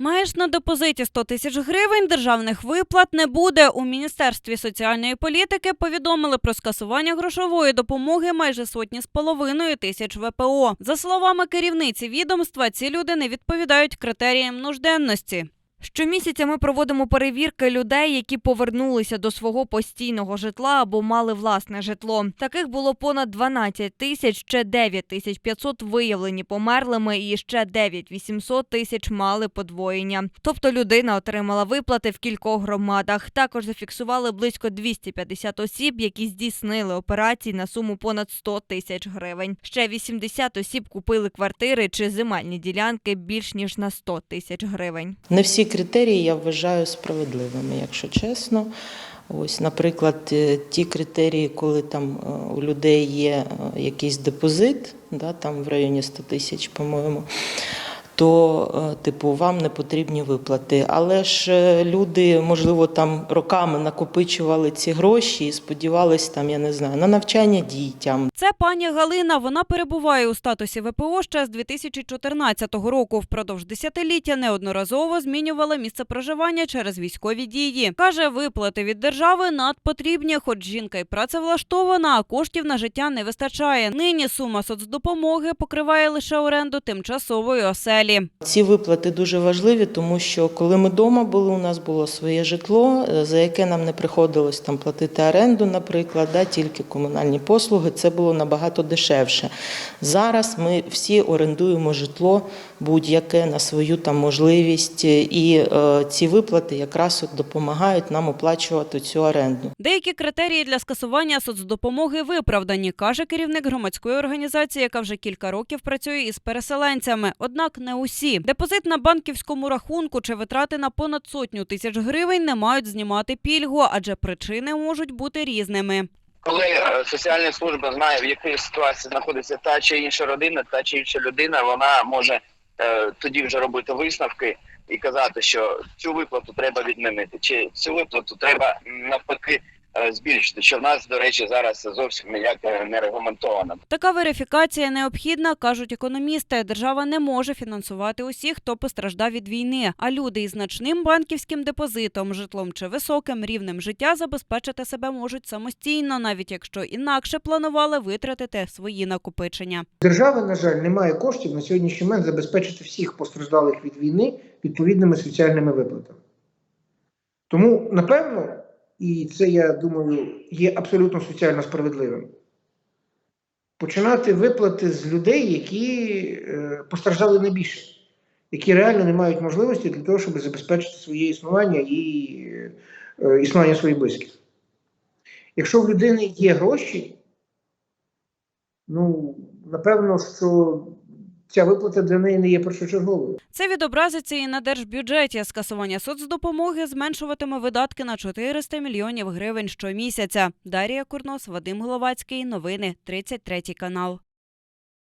Маєш на депозиті 100 тисяч гривень, державних виплат не буде. У Міністерстві соціальної політики повідомили про скасування грошової допомоги майже сотні з половиною тисяч ВПО. За словами керівниці відомства, ці люди не відповідають критеріям нужденності. Щомісяця ми проводимо перевірки людей, які повернулися до свого постійного житла або мали власне житло. Таких було понад 12 тисяч, ще 9 тисяч 500 виявлені померлими і ще 9 800 тисяч мали подвоєння. Тобто людина отримала виплати в кількох громадах. Також зафіксували близько 250 осіб, які здійснили операції на суму понад 100 тисяч гривень. Ще 80 осіб купили квартири чи земельні ділянки більш ніж на 100 тисяч гривень. Не всі критерії я вважаю справедливими, якщо чесно. Ось, наприклад, е, ті критерії, коли там е, у людей є е, якийсь депозит, да, там в районі 100 тисяч, по-моєму, то, е, типу, вам не потрібні виплати. Але ж е, люди, можливо, там роками накопичували ці гроші і сподівались там, я не знаю, на навчання дітям, Це пані Галина. Вона перебуває у статусі ВПО ще з 2014 року. Впродовж десятиліття неодноразово змінювала місце проживання через військові дії. Каже, виплати від держави надпотрібні, хоч жінка й працевлаштована, а коштів на життя не вистачає. Нині сума соцдопомоги покриває лише оренду тимчасової оселі. Ці виплати дуже важливі, тому що коли ми вдома були, у нас було своє житло, е, за яке нам не приходилось там платити оренду, наприклад, да, тільки комунальні послуги. Це було набагато дешевше. Зараз ми всі орендуємо житло будь-яке на свою там можливість, е, і е, ці виплати якраз от допомагають нам оплачувати цю оренду. Деякі критерії для скасування соцдопомоги виправдані, каже керівник громадської організації, яка вже кілька років працює із переселенцями. Однак не усі. Депозит на банківському рахунку чи витрати на понад сотню тисяч гривень не мають знімати пільгу, адже причини можуть бути різними. коли е, соціальна служба знає, в якій ситуації знаходиться та чи інша родина, та чи інша людина, вона може е, тоді вже робити висновки і казати, що цю виплату треба відмінити, чи цю виплату треба навпаки збільшити. Що в нас, до речі, зараз зовсім ніяк е, не регламентовано. Така верифікація необхідна, кажуть економісти. Держава не може фінансувати усіх, хто постраждав від війни. А люди із значним банківським депозитом, житлом чи високим рівнем життя забезпечити себе можуть самостійно, навіть якщо інакше планували витратити свої накопичення. Держава, на жаль, не має коштів на сьогоднішній момент забезпечити всіх постраждалих від війни відповідними соціальними виплатами. Тому, напевно, і це, я думаю, є абсолютно соціально справедливим. Починати виплати з людей, які е, постраждали найбільше, які реально не мають можливості для того, щоб забезпечити своє існування і е, існування своїх близьких. Якщо в людини є гроші, ну, напевно, що ця виплата для неї не є першочерговою. Це відобразиться і на держбюджеті. Скасування соцдопомоги зменшуватиме видатки на 400 мільйонів гривень щомісяця. Дарія Курнос, Вадим Головацький. Новини 33 канал.